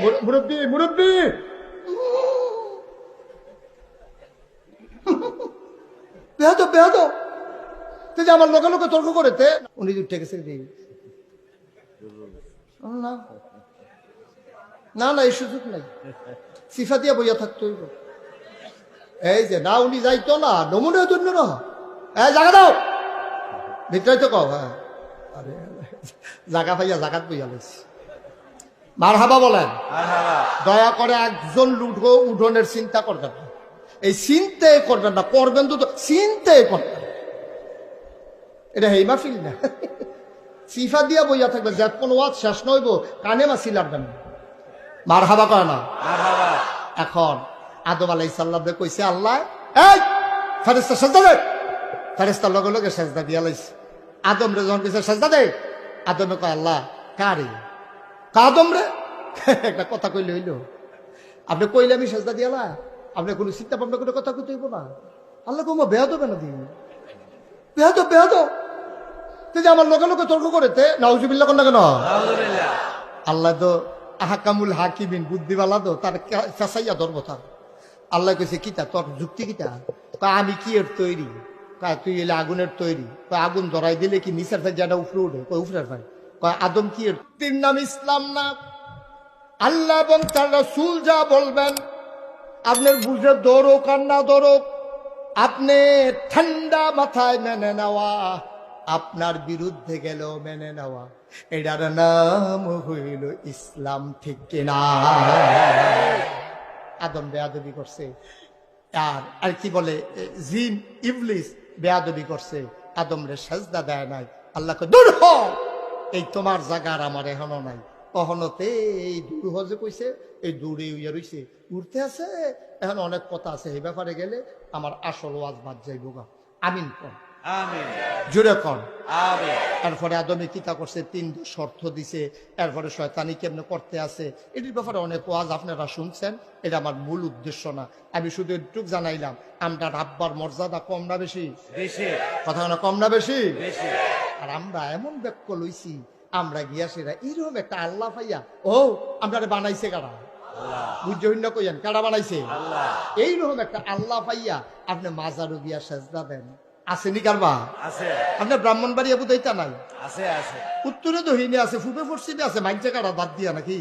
মুর- মুরব্বি মুরব্বি! বেহাতো বেহাতো তুই যে আমার লোকে লোকে তর্ক করেতে উনি উঠে গেছে দিই না। না না, এই সুযোগ নাই। সিফা দিয়ে বইয়া থাকতে এই যে, না, উনি যাইতো না। নমুনা জন্য না। এই জায়গা দাও! ভিতরে তো কও হ্যাঁ। আরে জায়গা পাইয়া জাগাত বইয়া লইছি। মার হাবা বলেন দয়া করে একজন লুটবো উঠোনের চিন্তা করবেন না। এই চিন্তাই করবেন না করবেন তো তো- চিন্তাই করবেন এটা হেই মাহফিল না? সিফা দিয়া বইয়া থাকবে যে কোনো ওয়াজ শেষ নইব কানে মাসি লাগবেন মার হাবা কয় না? এখন আদম আলাই সাল্লাম কইছে আল্লাহ এই ফেরেস্তা সেজদা দে। ফেরেস্তার লগে লগে সেজদা দিয়া লাইছে। আদম রে যখন কইছে সেজদা দে? আদমে কয় আল্লাহ কারে? কাদম রে একটা কথা কইলে হইল। আপনি কইলে আমি সেজদা দিয়ালা আপনি কোনো চিন্তা ভাবনা করে কথা কইতে হইব না। আল্লাহ কমা বেয়া দেবে না দিন। তো বেয়া তো তুই যে আমার লোকে লোকে তর্ক করেতে নাউজুবিল্লা কর না কেন? আল্লাহ তো আহাকামুল হাকিবিন বুদ্ধিওয়ালা তো তার ফেসাইয়া ধরবো তার। আল্লাহ কইছে কিতা তোর যুক্তি কিতা? তা আমি কি এর তৈরি? কয় তুই এলে আগুনের তৈরি। কয় আগুন ধরাই দিলে কি নিচের ফাই যেটা উপরে উঠে? কয় উপরের ফাই আদম কি তিন নাম ইসলাম না। আল্লাহ এবং তার রাসূল যা বলবেন, আপনার বুঝে দৌড়ক আর না দৌড়ক আপনি ঠান্ডা মাথায় মেনে নেওয়া, আপনার বিরুদ্ধে গেলেও মেনে নেওয়া। এটার নাম হইল ইসলাম, ঠিক কিনা আদম বেয়াদবি করছে। আর আর কি বলে জিন, ইবলিস বেয়াদবি করছে। আদম রে সাজদা দেয় নাই। আল্লাহকে দূর হ! এই তোমার জায়গা আর আমার এখনও নাই। অহনতে এই দূর হ যে কইছে এই দূরে উইয়া রইছে উঠতে আছে এখন অনেক কথা আছে এই ব্যাপারে গেলে আমার আসল ওয়াজ বাদ যাইব গা। আমিন কন জুড়ে কন এরপরে আদমে কিতা করছে তিন শর্ত দিছে। এরপরে শয়তানি কেমনে করতে আছে এটির ব্যাপারে অনেক ওয়াজ আপনারা শুনছেন এটা আমার মূল উদ্দেশ্য না। আমি শুধু একটু জানাইলাম আমরা রাব্বার মর্যাদা কম না বেশি? কথা না কম না বেশি। আর আমরা এমন ব্যাক্য লইছি আমরা গিয়া সেরা এইরকম একটা আল্লাহ পাইয়া ও আমরা বানাইছে কারা? বুঝতে কইয়েন কারা বানাইছে? এইরকম একটা আল্লাহ পাইয়া আপনি মাজারও গিয়া সেজদা দেন। আসেনি কারবা? আছে। আপনার ব্রাহ্মণবাড়িয়া বুঝাইতা নাই? আছে আছে। উত্তরে তো আছে ফুপে পশ্চিমে আছে মাইনচে কাটা বাদ দিয়া নাকি?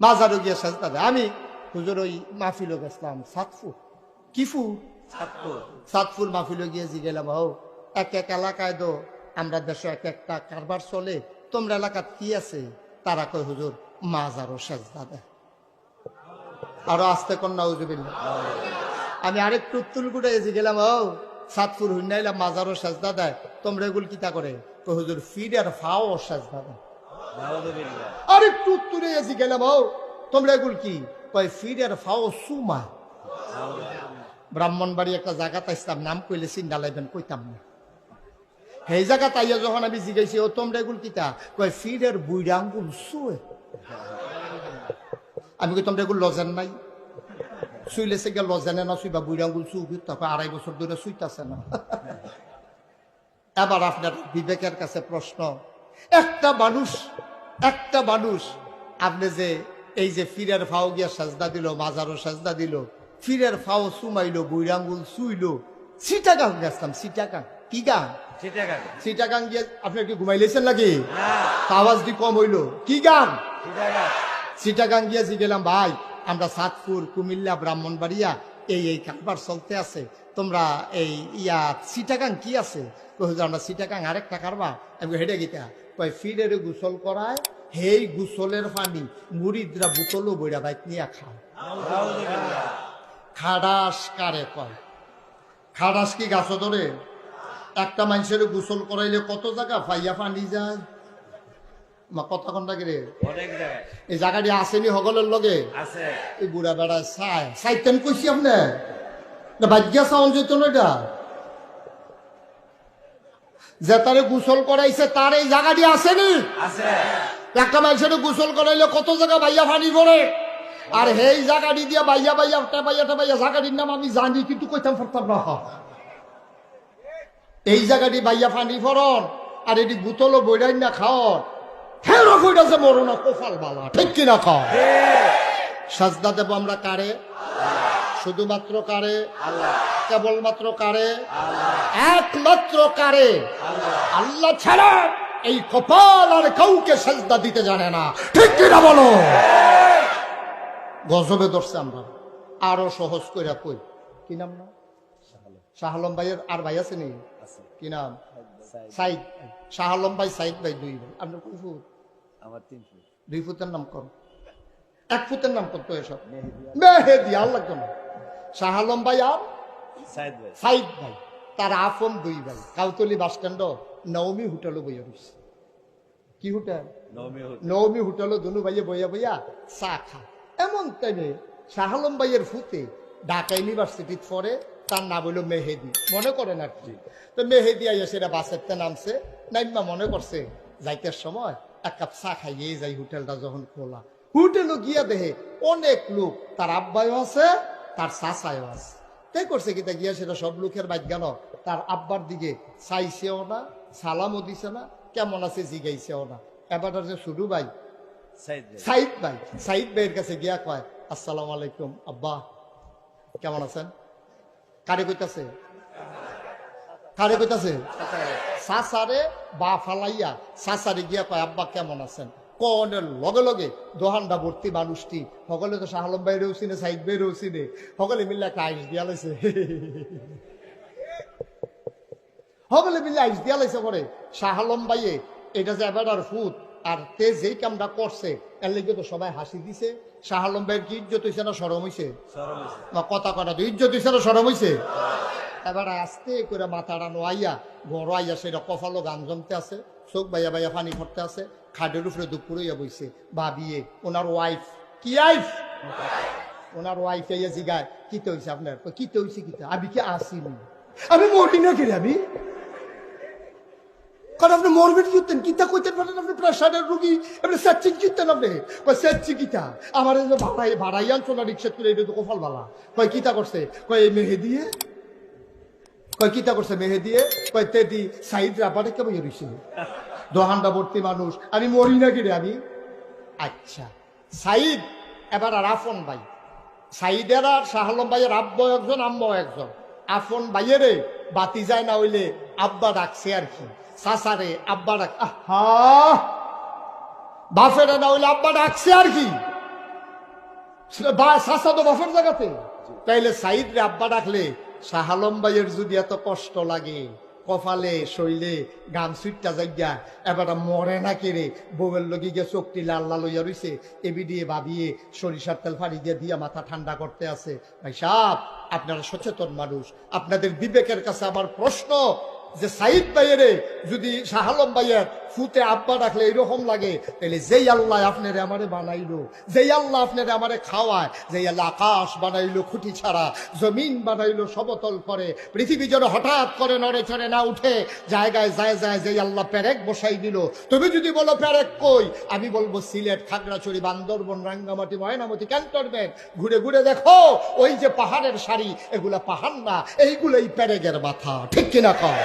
মাজারও গিয়া সাজদা দেয়। আমি হুজুর ওই মাহফিল গেছিলাম সাতফুর কিফু সাতফুর মাহফিল গিয়ে গেলাম হও এক এক এলাকায় তো আমরা দেশে এক একটা কারবার চলে তোমরা এলাকাত কি আছে? তারা কয় হুজুর মাজারও সাজদা দেয় আরও আসতে কন্যা হুজুবিল্লা আমি আরেকটু উত্তুল গুটে এসে গেলাম ও সাতপুর হুন্নাইলাম মাজারও সাজদা দেয় তোমরা এগুলো কিতা করে? হুজুর ফিড আর ফাও সাজদা দেয় আরেকটু উত্তরে এসে গেলাম ও তোমরা এগুলো কি? কয় ফিড আর ফাও সুমা। ব্রাহ্মণবাড়ি একটা জায়গা তাইছিলাম নাম কইলে চিন্তা লাইবেন কইতাম না। সেই জায়গা তাইয়া যখন আমি জিগাইছি, ও, তোমরা এগুলো কিতা? কয় ফিড আর বুইরা আঙ্গুল সুয়ে আমি কই, তোমরা এগুলো লজেন নাই? শুইলেছে গিয়ে লজেনে না শুইবা বুইরা আঙ্গুল চুপ তারপর আড়াই বছর ধরে শুইতাছে না। এবার আপনার বিবেকের কাছে প্রশ্ন, একটা মানুষ একটা মানুষ, আপনি যে এই যে ফিরের ফাও গিয়া সাজদা দিল, মাজারও সাজদা দিল ফিরের ফাও সুমাইলো বুইরাঙ্গুল সুইলো। সিটাগাং গেছিলাম সিটাগাং কি গান? সেটা কাকে গিয়ে আপনি কি ঘুমাইলেছেন নাকি? আওয়াজ দি কম হইল। কি গান? সেটা কাকে সিটাগাং গিয়েছি গেলাম ভাই আমরা সাতপুর কুমিল্লা ব্রাহ্মণবাড়িয়া এই এই কারবার চলতে আছে। তোমরা এই ইয়া সিটাগাং কি আছে? আমরা সিটাগাং আরেকটা কারবা। আমি হেঁটে গিতা। কই ফিরের গোসল করায় হেই গোসলের পানি মুড়িদরা বোতলও বইরা বাইক নিয়ে খায়। নাউযুবিল্লাহ খাডাস কারে কয়? খাডাস কি গাছ ধরে? একটা মানুষের গোসল করাইলে কত জায়গা ফাইয়া পানি যায়? কথা এই জায়গাটি আসেনি সকলের লগে? এই বুড়া বেড়া চাই চাইতেন কইছি আপনি? না বাজ্যা চাউন যেত না এটা যে। তারে গোসল করাইছে তার এই জায়গাটি আসেনি। একটা মানুষের গোসল করাইলে কত জায়গা ভাইয়া ফানি পড়ে আর সেই জায়গাটি দিয়ে বাইয়া বাইয়া টেবাইয়া টেবাইয়া জায়গাটির নাম আমি জানি, কিন্তু কইতাম পারতাম না। এই জায়গাটি বাইয়া ফানি ফরন, আর এটি বোতলও বইরাই না খাওয়ার। হেরো কইতাছে মরো না কোফাল বালা, ঠিক কিনা কও সাজদা দেব আমরা কারে? শুধুমাত্র কারে? কেবলমাত্র কারে? একমাত্র কারে? আল্লাহ ছাড়া এই কপাল আর কাউকে সাজদা দিতে জানে না, ঠিক কিনা বলো? গজবে ধরছে আমরা। আরও সহজ কইরা কই। কি নাম না? শাহ আলম ভাইয়ের আর ভাই আছে নি কি নাম? সাইদ। সাইদ। শাহ ভাই সাইদ ভাই দুই ভাই। আপনার কই ফুট? আমার তিন ফুট। দুই ফুটের নাম কর এক ফুটের নাম করতো এসব? মেহেদি মেহেদি আল্লাহ কেন শাহ আলম ভাই আর? সাইদ ভাই। সাইদ ভাই। তার আফন দুই ভাই। কাউতলি বাস স্ট্যান্ড নবমী হোটেলও বইয়া রয়েছে কি হোটেল? নবমী হুট নবমী হোটেলও দুনু ভাইয়ে বইয়া বইয়া চা খা এমন টাইমে শাহালম ভাইয়ের ফুতে ঢাকা ইউনিভার্সিটিত পড়ে তার নাম হইল মেহেদি। মনে করেন আর কি? তো মেহেদি আইয়া সেটা বাসেরতে নামছে, নাইমা মনে করছে, যাইতের সময় এক কাপ চা খাইয়ে যাই হোটেলটা যখন খোলা। হোটেলও গিয়া দেহে অনেক লোক, তার আব্বাইও আছে, তার চাচাও আছে। তাই করছে কি তা গিয়া সেটা সব লোকের বাজ্ঞান তার আব্বার দিকে চাইছেও না, সালামও দিছে না, কেমন আছে জিগাইছেও না। এবার যে শুরু ভাই সাইদ ভাই সাইদ ভাইয়ের কাছে গিয়া কয়, আসসালাম আলাইকুম, আব্বা। কেমন আছেন? কারে কইতাছে? কারে কইতাছে? সাসারে বা ফালাইয়া সাসারে গিয়া কয়, আব্বা, কেমন আছেন? কনের লগে লগে দোহানটা ভর্তি মানুষটি, সকলে তো শাহ আলম ভাইরেও চিনে, সাইদ ভাইরেও চিনে, সকলে মিলে একটা আইস দিয়া লাইছে। সকলে মিলে আইস দিয়া লাইছে পরে। শাহ আলম ভাইয়ে, এটা যে এবার আর ফুট আর তে যেই কামটা করছে এর লেগে তো সবাই হাসি দিছে। শাহ আলম ভাইয়ের কি ইজ্জত হইছে না সরম হইছে? সরম কথা কথা তো ইজ্জত হইছে না সরম হইছে? এবার আস্তে করে মাথাটা নোয়াইয়া বড় আইয়া সেটা কফালো গান জমতে আছে চোখ বাইয়া বাইয়া পানি পড়তে আছে খাটের উপরে দুপুরইয়া বইছে ভাবিয়ে ওনার ওয়াইফ কি আইফ ওনার ওয়াইফ আইয়া জিগায় কিতে হইছে আপনার? কই, কিতে হইছে কিতে আমি কি আসিনি। আমি মরি না কি আমি? কারণ আপনি মরবেন জিততেন কিতা কইতেন পারেন আপনি প্রেশারের রুগী, আপনি সেচ্ছিং জিততেন আপনি। কয় সেচ্ছি কিতা আমার এই যে ভাড়াই ভাড়াই আনছো না রিক্সা করে, এটা তো কফল বালা কয় কিতা করছে? কয় এই মেহে দিয়ে কয় কিতা করছে মেহে দিয়ে কয় তে দি সাইড রাবারে কে বইয়ে রইছে দোহানটা ভর্তি মানুষ। আমি মরি না কি রে আমি? আচ্ছা। সাইদ, এবার আর আফন ভাই। সাইদের আর শাহলম ভাইয়ের আব্বা একজন, আম্মা একজন। আফন ভাইয়েরে বাতি যায় না হইলে আব্বা ডাকছে আর কি। সাসারে আব্বা ডাক আহা! বাফেরে আব্বা ডাকছে আর কি। সাসা তো বাফের জায়গাতে। তাইলে সাইদ রে আব্বা ডাকলে শাহালম ভাইয়ের যদি এত কষ্ট লাগে, কপালে শৈলে গান সুইটটা যাইয়া এবার মরে না কেড়ে বউয়ের লগি গিয়ে চোখটি লাল লাল হইয়া রইছে এবি দিয়ে ভাবিয়ে সরিষার তেল ফাড়ি দিয়ে দিয়া মাথা ঠান্ডা করতে আছে। ভাই সাহ আপনারা সচেতন মানুষ। আপনাদের বিবেকের কাছে আমার প্রশ্ন যে সাইদ ভাইয়েরে যদি শাহালম ভাইয়ের ফুতে আব্বা রাখলে এরকম লাগে, তাহলে যেই আল্লাহ আপনারে আমারে বানাইলো, যেই আল্লাহ আপনারে আমারে খাওয়ায়, যেই আল্লাহ আকাশ বানাইলো খুঁটি ছাড়া, জমিন বানাইলো সমতল করে, পৃথিবী যেন হঠাৎ করে নড়ে চড়ে না উঠে, জায়গায় যায় যায় যেই আল্লাহ প্যারেক বসাই দিল। তুমি যদি বলো প্যারেক কই? আমি বলব সিলেট, খাগড়াছড়ি, বান্দরবন, রাঙ্গামাটি, ময়নামতি ক্যান্টনমেন্ট ঘুরে ঘুরে দেখো, ওই যে পাহাড়ের শাড়ি এগুলা পাহাড় না, এইগুলোই প্যারেগের মাথা, ঠিক কিনা কর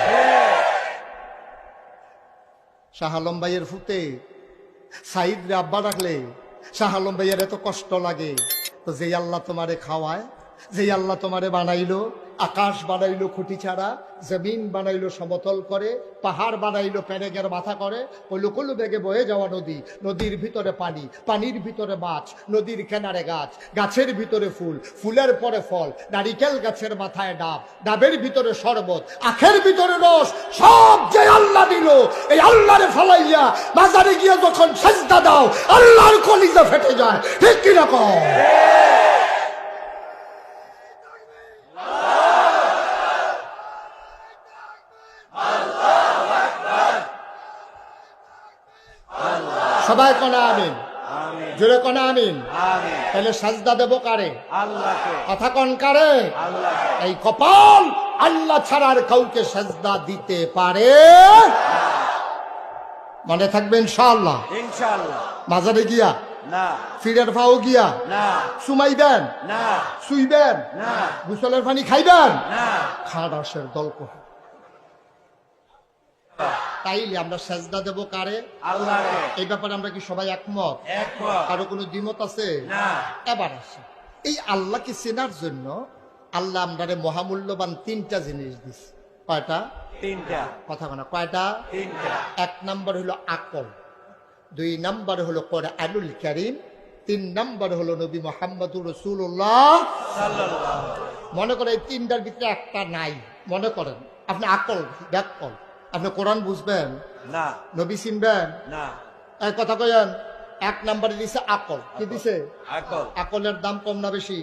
শাহ আলম ভাইয়ের ফুতে সাইদ রে আব্বা ডাকলে শাহ আলম ভাইয়ের এত কষ্ট লাগে। তো যেই আল্লাহ তোমারে খাওয়ায়, যেই আল্লাহ তোমারে বানাইলো আকাশ বানাইলো খুঁটি ছাড়া, জমিন বানাইলো সমতল করে, পাহাড় বানাইলো প্যারেগের মাথা করে কলু কলু বেগে বয়ে যাওয়া নদী, নদীর ভিতরে পানি, পানির ভিতরে মাছ, নদীর কেনারে গাছ, গাছের ভিতরে ফুল, ফুলের পরে ফল, নারিকেল গাছের মাথায় ডাব, ডাবের ভিতরে শরবত, আখের ভিতরে রস, সব যে আল্লাহ দিল, এই আল্লাহরে ফলাইয়া বাজারে গিয়ে যখন সেজদা দাও, আল্লাহর কলিজা ফেটে যায়। ঠিক কীরকম সবাই কনা আমিন। জোরে কনা আমিন। তাহলে সাজদা দেব কারে? কথা কন কারে? এই কপাল আল্লাহ ছাড়া আর কাউকে সাজদা দিতে পারে? মনে থাকবে ইনশাআল্লাহ। ইনশাআল্লাহ। মাজারে গিয়া? না। ফিরের ফাও গিয়া? না। সুমাইবেন? না। শুইবেন? না। গুসলের পানি খাইবেন? না। খাডাসের দল কহ তাইলে আমরা সেজদা দেব কারে? এই ব্যাপারে আমরা কি সবাই একমত? একমত। কারও কোনো দ্বিমত আছে? না। এবার আসে। এই আল্লাহকে চেনার জন্য আল্লাহ আমরারে মহামূল্যবান তিনটা জিনিস দিস কয়টা? তিনটা। কথা বলা কয়টা? তিনটা। এক নাম্বার হলো আকল দুই নাম্বার হলো করে আলুল করিম তিন নাম্বার হলো নবী মোহাম্মদুর রসুল্লাহ সাল্লাল্লাহু মনে করেন এই তিনটার ভিতরে একটা নাই। মনে করেন আপনি আকল ব্যাকল। আপনি কোরআন বুঝবেন? না। নবী চিনবেন? না। এক কথা কয়েন এক নাম্বারে দিছে আকল। কি দিছে? আকল। আকলের দাম কম না বেশি?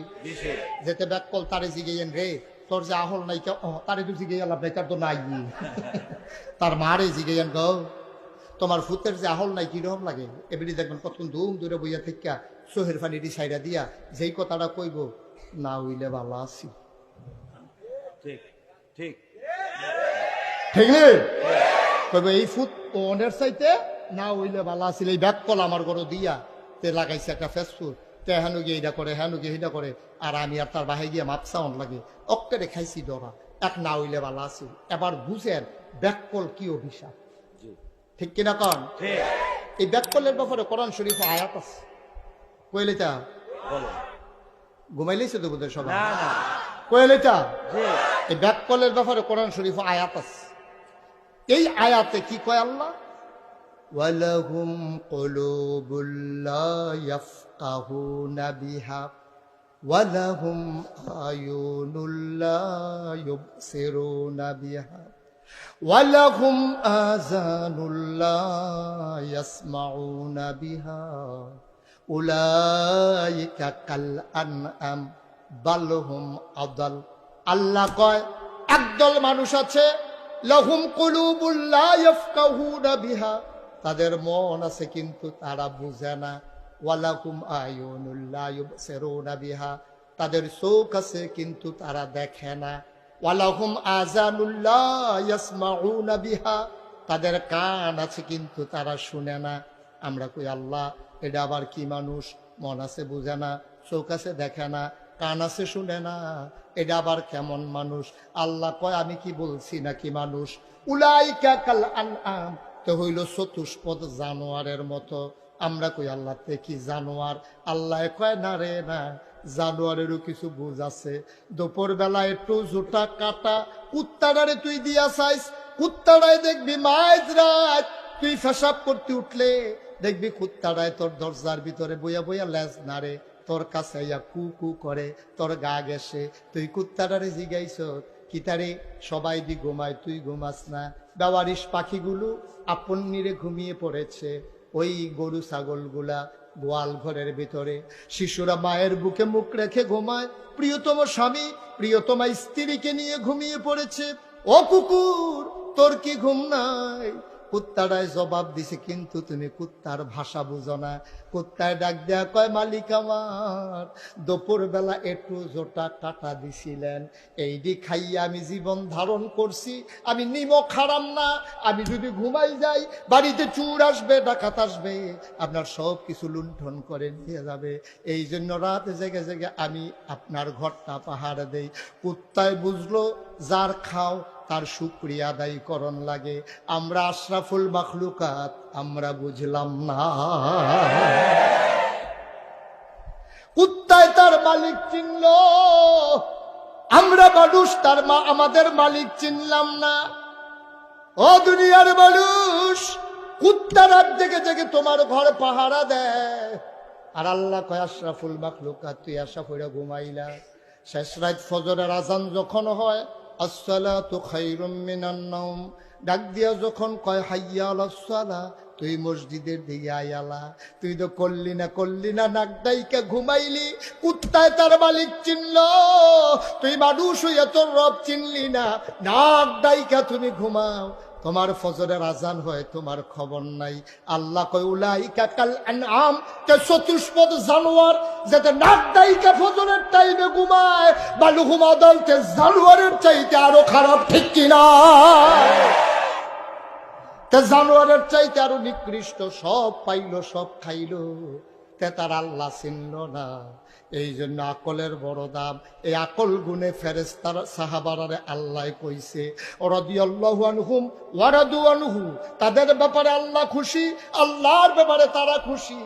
যেতে ব্যাকল তারে জিগেয়েন রে তোর যে আহল নাই কে ও, তারে তো জিগে গেলাম নাই তার তো নাই। তার মারে জিগেয়েন গো। তোমার ফুতের যে আহল নাই কীরকম লাগে? এবারে দেখবেন কতক্ষণ ধুম দূরে বইয়া থেকে সোহের ফানিটি সাইডা দিয়া যেই কথাটা কইব না হইলে ভালো আছি। ঠিক ঠিক। ঠিক কইব এই ফুট ওনের চাইতে না হইলে ভালো আছিল এই ব্যাক কল আমার ঘরে দিয়া তে লাগাইছে একটা ফেসবুক তে হেনু গিয়ে এইটা করে হেনু গিয়ে এইটা করে আর আমি আর তার বাহে গিয়ে মাপসাউন লাগে। অক্কেরে খাইছি ডরা। এক না হইলে ভালো আছিল। এবার বুঝেন ব্যাক কল কি অভিশাপ। ঠিক কিনা কন? এই ব্যাক কলের ব্যাপারে কোরআন শরীফ আয়াত আছে। কইলে তা বলো। ঘুমাইলেছে তো বোধহয় সবাই? জি। এই ব্যাক কলের ব্যাপারে কোরআন শরীফ আয়াত আছে। এই আয়াতে কি কয় আল্লাহ? ওয়ালাহুম কুলুবুল লা ইয়াফকাহুনা বিহা ওয়ালাহুম আয়ুনুল লা ইউবসিরুনা বিহা ওয়ালাহুম আযানুল লা ইয়াসমাউনা বিহা উলাইকা কাল আনআম বালহুম আদাল। আল্লাহ কয়, একদল মানুষ আছে লহুম কুলুবুল্লাহ বিহা। তাদের মন আছে কিন্তু তারা বুঝে না। ওয়ালাহুম আয়ুনুল্লাহ তাদের চোখ আছে কিন্তু তারা দেখে না। ওয়ালাহুম আজানুল্লাহ তাদের কান আছে কিন্তু তারা শুনে না। আমরা কই, আল্লাহ, এটা আবার কি মানুষ? মন আছে বুঝে না, চোখ আছে দেখে না। কান আছে শুনে না, এটা আবার কেমন মানুষ? আল্লাহ কয়, আমি কি বলছি নাকি মানুষ? উলাইকা কাল আনআম। তো হইল চতুষ্পদ জানোয়ারের মতো। আমরা কই, আল্লাহ কি জানোয়ার? আল্লাহ কয়, না রে, না। জানোয়ারেরও কিছু বুঝ আছে। দুপুর বেলা একটু জোটা কাটা, কুত্তাটারে তুই দিয়া চাইস। কুত্তাটায় দেখবি মাইজ রাত। তুই ফেসাব করতে উঠলে দেখবি কুত্তাটায় তোর দরজার ভিতরে বইয়া বইয়া লেজ নাড়ে। তোর কাছে কু কু করে, তোর গা গেছে তুই কুত্তাটারে জিগাইছ, কিতারে সবাই দি ঘুমায়, তুই ঘুমাস না। বেওয়ারিশ পাখিগুলো আপন নিরে ঘুমিয়ে পড়েছে। ওই গরু ছাগলগুলা গোয়াল ঘরের ভিতরে। শিশুরা মায়ের বুকে মুখ রেখে ঘুমায়। প্রিয়তম স্বামী প্রিয়তমা স্ত্রীকে নিয়ে ঘুমিয়ে পড়েছে। ও কুকুর, তোর কি ঘুম নাই? কুত্তাটায় জবাব দিছে, কিন্তু তুমি কুত্তার ভাষা বুঝো না। কুত্তায় ডাক দেয়া কয়, মালিক আমার দুপুর বেলা একটু জোটা কাটা দিছিলেন। এই দি খাইয়া আমি জীবন ধারণ করছি। আমি নিমক হারাম না, আমি যদি ঘুমাই যাই, বাড়িতে চুর আসবে, ডাকাত আসবে, আপনার সব কিছু লুণ্ঠন করে নিয়ে যাবে। এই জন্য রাত জেগে জেগে আমি আপনার ঘরটা পাহাড় দেই। কুত্তায় বুঝলো যার খাও, তার শুক্রিয়া আদায় করণ লাগে। আমরা আশরাফুল মাখলুকাত, আমরা বুঝলাম না। কুত্তায় তার মালিক চিনল, আমরা মানুষ, তার মা আমাদের মালিক চিনলাম না। ও দুনিয়ার মানুষ কুত্তা রাত জেগে জেগে তোমার ঘর পাহারা দেয়। আর আল্লাহ কয়, আশরাফুল মাখলুকাত, তুই আশা করে ঘুমাইলা। শেষ রাত ফজরের আজান যখন হয় আসসালাতু খায়রুম মিনান নাওম। ডাক দিয়া যখন কয়, হাইয়া আলাস তুই মসজিদের দিকে আয়ালা তুই তো করলি না করলি না, নাক ঘুমাইলি। কুত্তায় তার মালিক চিনল। তুই মানুষ হইয়া তোর রব চিনলি না। নাক ডাইকা তুমি ঘুমাও। তোমার ফজরের আজান হয়, তোমার খবর নাই। আল্লাহ কয়, উলাইকা কাল আনআম তে চতুষ্পদ জানোয়ার যাতে নাক দাইকা ফজরের টাইমে ঘুমায় বালু ঘুমা দলতে জানোয়ারের চাইতে আরও খারাপ, ঠিক কিনা? তে জানোয়ারের চাইতে আরও নিকৃষ্ট, সব পাইলো, সব খাইলো। তে তার আল্লাহ চিনল না। এই জন্য আকলের বড় দাম, এই আকল গুণে ফেরেস্তার সাহাবারারে আল্লাহ কইছে তাদের ব্যাপারে আল্লাহ খুশি, আল্লাহর ব্যাপারে তারা খুশি।